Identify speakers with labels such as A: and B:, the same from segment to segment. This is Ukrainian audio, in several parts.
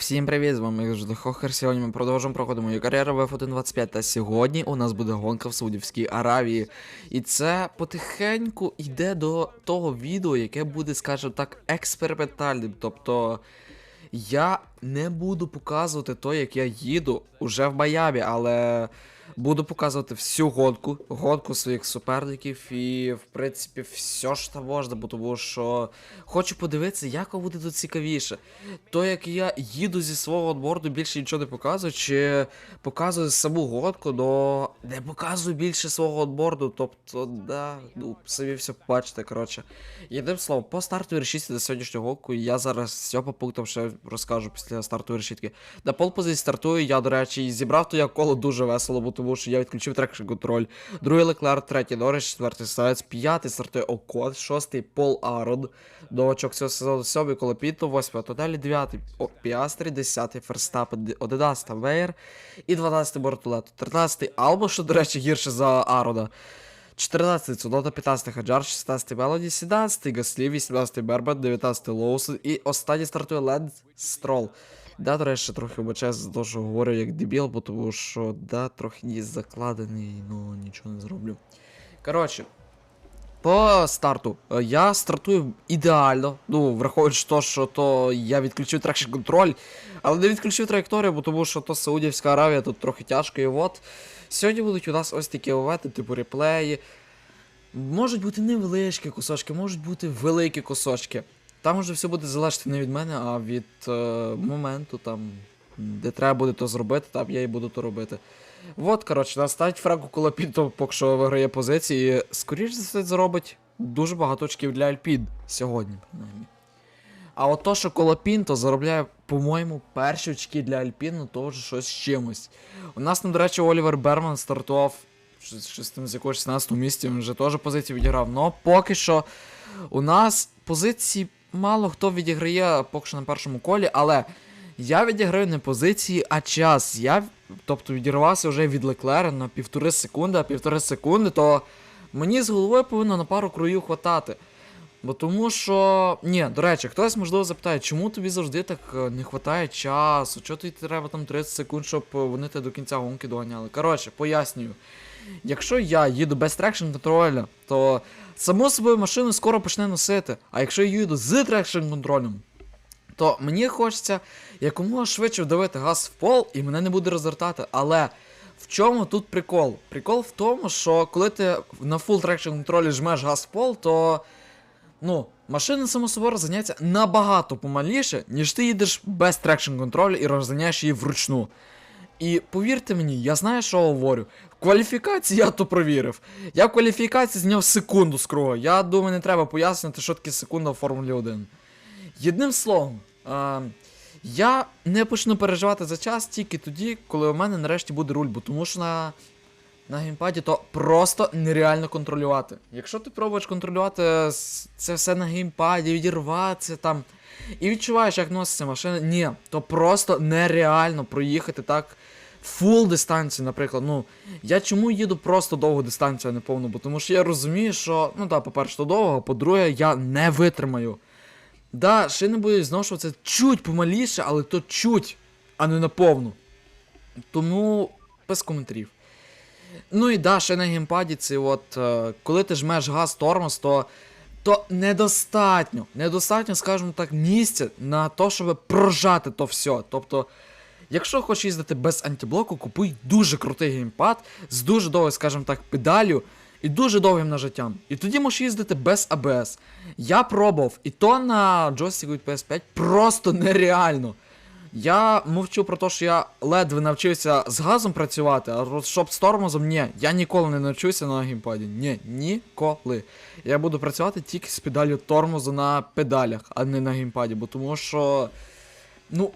A: Всім привіт, з вами Жди Хохер. Сьогодні ми продовжуємо проходимо мою кар'єру в F125. Та сьогодні у нас буде гонка в Саудівській Аравії. І це потихеньку йде до того відео, яке буде, скажімо так, експериментальним. Тобто я не буду показувати то, як я їду уже в Майамі, але буду показувати всю гонку, гонку своїх суперників і, в принципі, все що там можна, бо тому що хочу подивитися, як буде тут цікавіше. То, як я їду зі свого онборду, більше нічого не показую, чи показую саму гонку, но не показую більше свого онборду, тобто, да, ну, самі все побачите, коротше. Єдиним словом, по стартовій решітці на сьогоднішню гонку я зараз все по пунктам ще розкажу після стартової решітки. На полпозиції стартую, я, до речі, зібрав то я коло дуже весело, бо тому що я відключив трекшн контроль. Другий Леклер, третій Норрис, четвертий Саец, п'ятий стартує Окон, шостий Пол Арон, новачок цього сезону, сьомий коло Піто, восьмий Тонелі, дев'ятий Піастрі, десятий Ферстапен, одинадцятий Вейер і дванадцятий Бортулето, тринадцятий Албо, що, до речі, гірше за Арона. 14 Цудота, 15 Хаджар, 16 Мелоді, 17 Гаслі, 18 Бербан, 19 Лоусон і останній стартує Ленд Строл. Да, до речі, трохи вибачаю за те, що говорю як дебіл, бо тому що да, трохи ніс закладений, ну нічого не зроблю. Коротше, по старту е, я стартую ідеально. Ну, враховуючи то, що то я відключив трекшн контроль, але не відключив траєкторію, бо тому що то Саудівська Аравія, тут трохи тяжко. І от сьогодні будуть у нас ось такі овети, типу реплеї. Можуть бути невеличкі кусочки, можуть бути великі кусочки. Там уже все буде залежати не від мене, а від е, моменту, там, де треба буде то зробити, там я і буду то робити. От, коротше, наставить Франку Колопінто, поки що виграє позиції. Скоріше за все, зробить дуже багато очків для Альпін сьогодні, принаймні. А от то, що Колопінто заробляє, по-моєму, перші очки для Альпін, ну то вже щось з чимось. У нас, ну, до речі, Олівер Берман стартував з якогось 16 місці, він вже теж позицію відіграв. Но поки що у нас позиції мало хто відіграє поки що на першому колі, але я відіграю не позиції, а час. Я, тобто, відірвався вже від Леклера на півтори секунди, а півтори секунди, то мені з головою повинно на пару круїв хватати. Бо тому що. Ні, до речі, хтось можливо запитає, чому тобі завжди так е, не вистачає часу? Чого тобі треба там 30 секунд, щоб вони тебе до кінця гонки доганяли? Коротше, пояснюю. Якщо я їду без трекшн контроля, то само собою машину скоро почне носити. А якщо я їду з трекшн контролем, то мені хочеться якомога швидше вдавити газ в пол і мене не буде розвертати. Але в чому тут прикол? Прикол в тому, що коли ти на full traction контролі жмеш газ в пол, то ну, машина само собою розганяється набагато помаліше, ніж ти їдеш без трекшн контролю і розганяєш її вручну. І повірте мені, я знаю, що говорю. Кваліфікації я то провірив. Я в кваліфікації зняв секунду з круга. Я думаю, не треба пояснювати, що таке секунда в Формулі 1. Єдним словом, е, я не почну переживати за час тільки тоді, коли у мене нарешті буде руль, бо тому що на, на геймпаді то просто нереально контролювати. Якщо ти пробуєш контролювати це все на геймпаді, відірватися там. І відчуваєш, як носиться машина. Ні, то просто нереально проїхати так фул дистанцію, наприклад. Ну, я чому їду просто довгу дистанцію, а не повну? Бо тому що я розумію, що, ну так, по-перше, то довго, а по-друге, я не витримаю. Да, шини будуть зношуватися чуть помаліше, але то чуть, а не на повну. Тому без коментарів. Ну і да, ще на геймпаді це от, е, коли ти жмеш газ тормоз, то, то недостатньо, недостатньо, скажімо так, місця на те, щоб прожати то все. Тобто, якщо хочеш їздити без антиблоку, купуй дуже крутий геймпад з дуже довгою, скажімо так, педалю і дуже довгим нажиттям. І тоді можеш їздити без ABS. Я пробував, і то на джойстику від PS5 просто нереально. Я мовчу про те, що я ледве навчився з газом працювати, а щоб з тормозом, ні, я ніколи не навчуся на геймпаді. Ні, ніколи. Я буду працювати тільки з педалю тормозу на педалях, а не на геймпаді, бо тому що. Ну,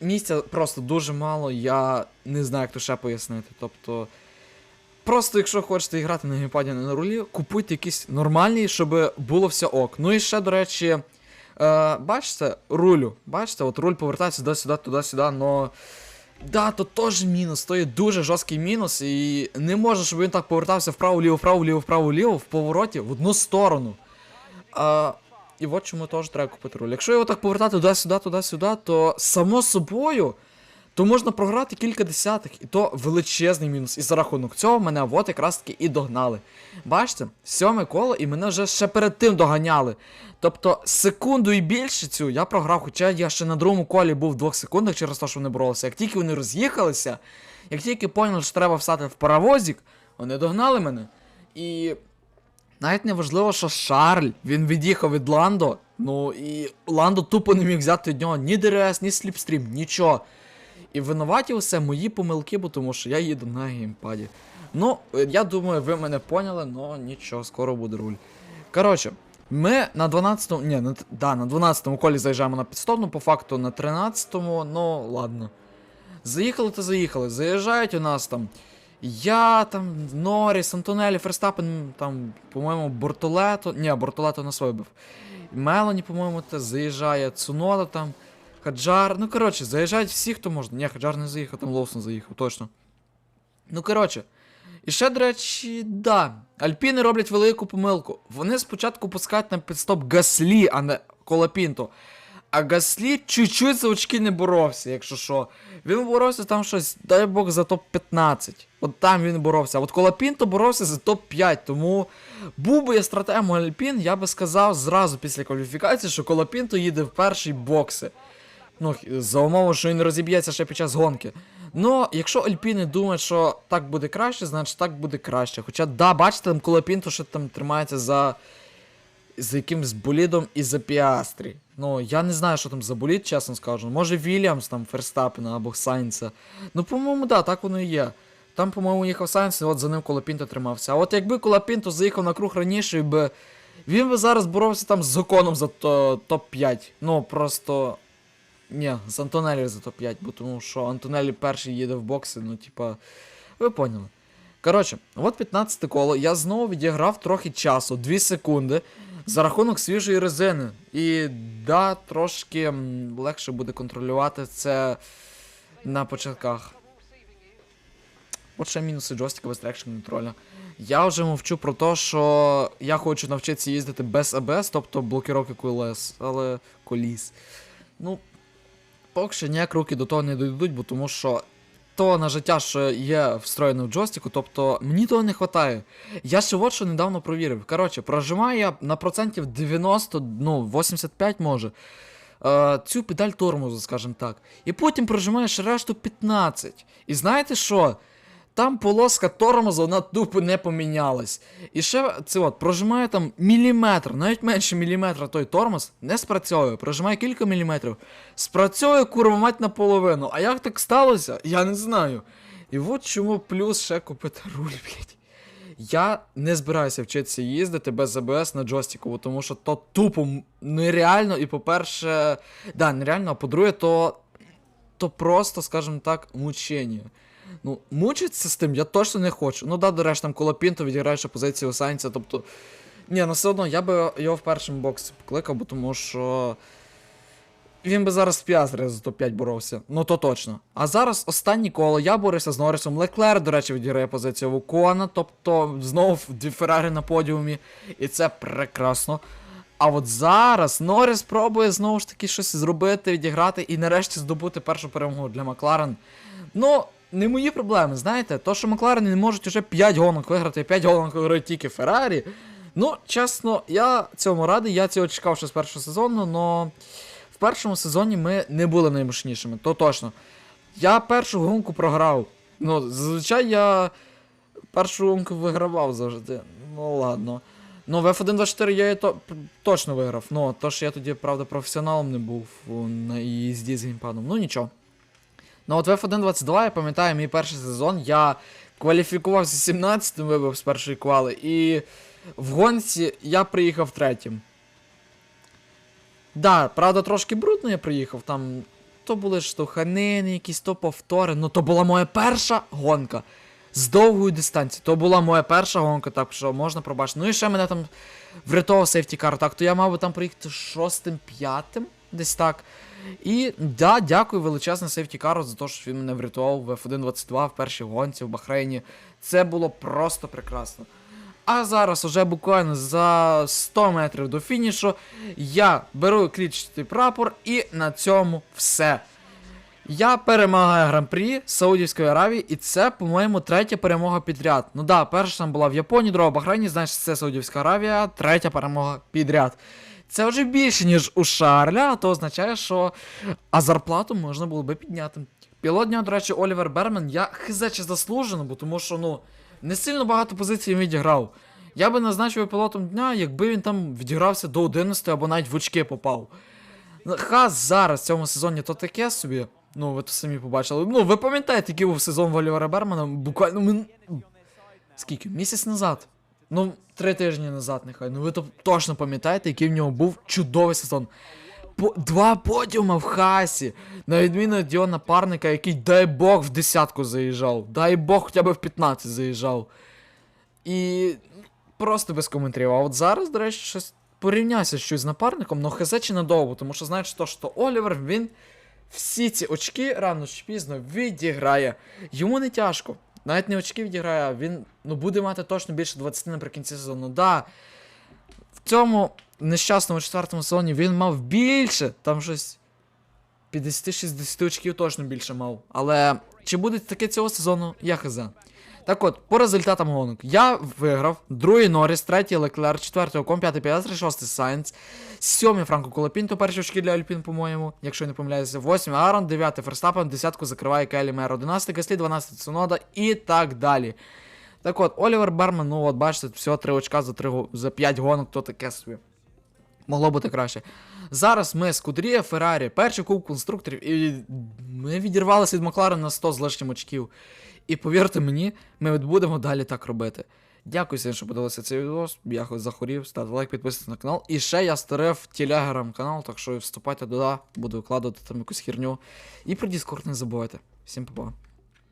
A: місця просто дуже мало, я не знаю, як то ще пояснити. Тобто. Просто якщо хочете грати на геймпаді, а не на рулі, купуйте якийсь нормальний, щоб було все ок. Ну і ще, до речі, е, бачите, рулю. Бачите, от руль повертається туди-сюди, туди-сюди, но. Да, то теж мінус, то є дуже жорсткий мінус, і не може, щоб він так повертався вправо-ліво, вправо-ліво, вправо-ліво, в повороті в одну сторону. А, і от чому теж треба купити руль. Якщо його так повертати туди-сюди, туди-сюди, то само собою. То можна програти кілька десятих, і то величезний мінус. І за рахунок цього мене от якраз таки і догнали. Бачите, сьоме коло, і мене вже ще перед тим доганяли. Тобто секунду і більше цю я програв, хоча я ще на другому колі був в двох секундах через те, що вони боролися. Як тільки вони роз'їхалися, як тільки поняли, що треба встати в паровозик, вони догнали мене. І навіть не важливо, що Шарль він від'їхав від Ландо. Ну і Ландо тупо не міг взяти від нього ні ДРС, ні сліпстрім, нічого. І винуваті усе мої помилки, бо тому що я їду на геймпаді. Ну, е, я думаю, ви мене поняли, але нічого, скоро буде руль. Коротше, ми на 12-му. Ні, на, да, на 12-му колі заїжджаємо на підстопну, по факту на 13-му, ну ладно. Заїхали то заїхали. Заїжджають у нас там. Я там, Норріс, Антонелі, Ферстапен, там, по-моєму, Бортолето. Ні, Бортолето нас вибив. Мелані, по-моєму, заїжджає, Цунода там, Хаджар. Ну, коротше, заїжджають всі, хто може. Ні, Хаджар не заїхав, там Лоусон заїхав, точно. Ну, коротше. І ще, до речі, да. Альпіни роблять велику помилку. Вони спочатку пускають на підстоп Гаслі, а не Колапінто. А Гаслі чуть-чуть за очки не боровся, якщо що. Він боровся там щось, дай Бог, за топ-15. От там він боровся. А от Колапінто боровся за топ-5. Тому був би я стратегом Альпін, я би сказав зразу після кваліфікації, що Колапінто їде в перший бокси. Ну, за умови, що він розіб'ється ще під час гонки. Ну, якщо Альпіни думають, що так буде краще, значить так буде краще. Хоча, да, бачите, там Колапінто ще там тримається за. За якимсь болідом і за піастрі. Ну, я не знаю, що там за болід, чесно скажу. Може Вільямс, там, Ферстапена або Сайнца. Ну, по-моєму, да, так воно і є. Там, по-моєму, їхав Сайнц, і от за ним Колопінто тримався. А от якби Колопінто заїхав на круг раніше, і би. Він би зараз боровся там з законом за то- топ-5. Ну, просто. Ні, з Антонелі за топ-5, бо тому що Антонелі перший їде в бокси, ну, типа. Ви поняли. Коротше, от 15 коло, я знову відіграв трохи часу, 2 секунди, за рахунок свіжої резини. І да, трошки легше буде контролювати це на початках. От ще мінуси джойстика без трекшн контроля. Я вже мовчу про те, що я хочу навчитися їздити без ABS, тобто блокіровки колес, але коліс. Ну, поки що ніяк руки до того не дійдуть, бо тому що то на життя, що є встроєне в джойстику, тобто мені того не вистачає. Я ще от що недавно провірив. Коротше, прожимаю я на процентів 90, ну, 85 може. Е, цю педаль тормозу, скажімо так. І потім прожимаєш решту 15. І знаєте що? Там полоска тормозу, вона тупо не помінялась. І ще це от, прожимаю там міліметр, навіть менше міліметра той тормоз не спрацьовує. Прожимаю кілька міліметрів. Спрацьовує курва мать наполовину. А як так сталося? Я не знаю. І от чому плюс ще купити руль, блядь. Я не збираюся вчитися їздити без АБС на джойстику, тому що то тупо нереально, і по-перше, да, нереально, а по-друге, то, то просто, скажімо так, мучення. Ну, мучитися з тим я точно не хочу. Ну да, до речі, там Колопінто відіграє ще позицію у тобто. Ні, ну все одно я би його в першому боксі покликав, бо тому що. Він би зараз в Піастрі за топ-5 боровся. Ну то точно. А зараз останнє коло я борюся з Норрісом. Леклер, до речі, відіграє позицію Вукона, тобто знову дві Феррари на подіумі. І це прекрасно. А от зараз Норріс пробує знову ж таки щось зробити, відіграти і нарешті здобути першу перемогу для Макларен. Ну, не мої проблеми, знаєте, то, що Макларени не можуть уже 5 гонок виграти, 5 гонок виграють тільки Феррарі. Ну, чесно, я цьому радий, я цього чекав ще з першого сезону, но в першому сезоні ми не були наймощнішими, то точно. Я першу гонку програв. Ну, зазвичай я першу гонку вигравав завжди. Ну ладно. Ну, в F1.24 я то, точно виграв. Ну, то що я тоді, правда, професіоналом не був на їзді з геймпадом. Ну нічого. Ну от в F1.22, я пам'ятаю, мій перший сезон, я кваліфікувався 17-м, вибив з першої квали, і в гонці я приїхав третім. Да, правда, трошки брудно я приїхав, там то були штовханини, якісь то повтори. Ну то була моя перша гонка з довгої дистанції. То була моя перша гонка, так що можна пробачити. Ну і ще мене там врятував сейфтікар, так, то я мав би там приїхати шостим, п'ятим, десь так. І да, дякую величезне сейфтікару за те, що він мене врятував в F1.22 в першій гонці в Бахрейні. Це було просто прекрасно. А зараз уже буквально за 100 метрів до фінішу я беру клітчатий прапор і на цьому все. Я перемагаю гран-прі Саудівської Аравії, і це, по-моєму, третя перемога підряд. Ну да, перша там була в Японії, друга в Бахрейні, значить це Саудівська Аравія, третя перемога підряд. Це вже більше, ніж у Шарля, а то означає, що а зарплату можна було би підняти. Пілот дня, до речі, Олівер Бермен, я хз чи заслужено, бо тому що, ну, не сильно багато позицій відіграв. Я би назначив пілотом дня, якби він там відігрався до 11 або навіть в очки попав. Хас зараз в цьому сезоні то таке собі. Ну, ви то самі побачили. Ну, ви пам'ятаєте, який був сезон в Олівера Бермана? Буквально мин... Скільки? Місяць назад. Ну, три тижні назад, нехай. Ну ви то точно пам'ятаєте, який в нього був чудовий сезон. По... Два подіума в хасі. На відміну від його напарника, який, дай Бог, в десятку заїжджав. Дай Бог, хоча б в 15 заїжджав. І просто без коментарів. А от зараз, до речі, щось порівнявся щось з напарником, но хз чи надовго, тому що знаєш то, що Олівер, він всі ці очки рано чи пізно відіграє. Йому не тяжко. Навіть не очки відіграє, а він ну, буде мати точно більше 20 наприкінці сезону. Да, в цьому нещасному четвертому сезоні він мав більше, там щось 50-60 очків точно більше мав. Але чи буде таке цього сезону, я хз. Так от, по результатам гонок. Я виграв, другий Норріс, третій Леклер, четвертий Окон, п'ятий Піастри, шостий Сайнц, сьомий Франко Колопінто, перші очки для Альпін, по-моєму, якщо я не помиляюся, восьмий Арон, дев'ятий Ферстапен, десятку закриває Келі Мер, одинадцятий Гаслі, дванадцятий Цунода і так далі. Так от, Олівер Берман, ну от бачите, всього 3 очка за 3, за 5 гонок, то таке собі. Могло бути краще. Зараз ми з Кудрія, Феррарі, перший куб конструкторів, і ми відірвалися від Макларена на 100 з лишнім очків. І повірте мені, ми от будемо далі так робити. Дякую всім, що подивилися цей відео. Я хоч захворів, ставте лайк, підписуйтесь на канал. І ще я старив телеграм канал, так що вступайте туди, буду викладати там якусь херню. І про Discord не забувайте. Всім па-па.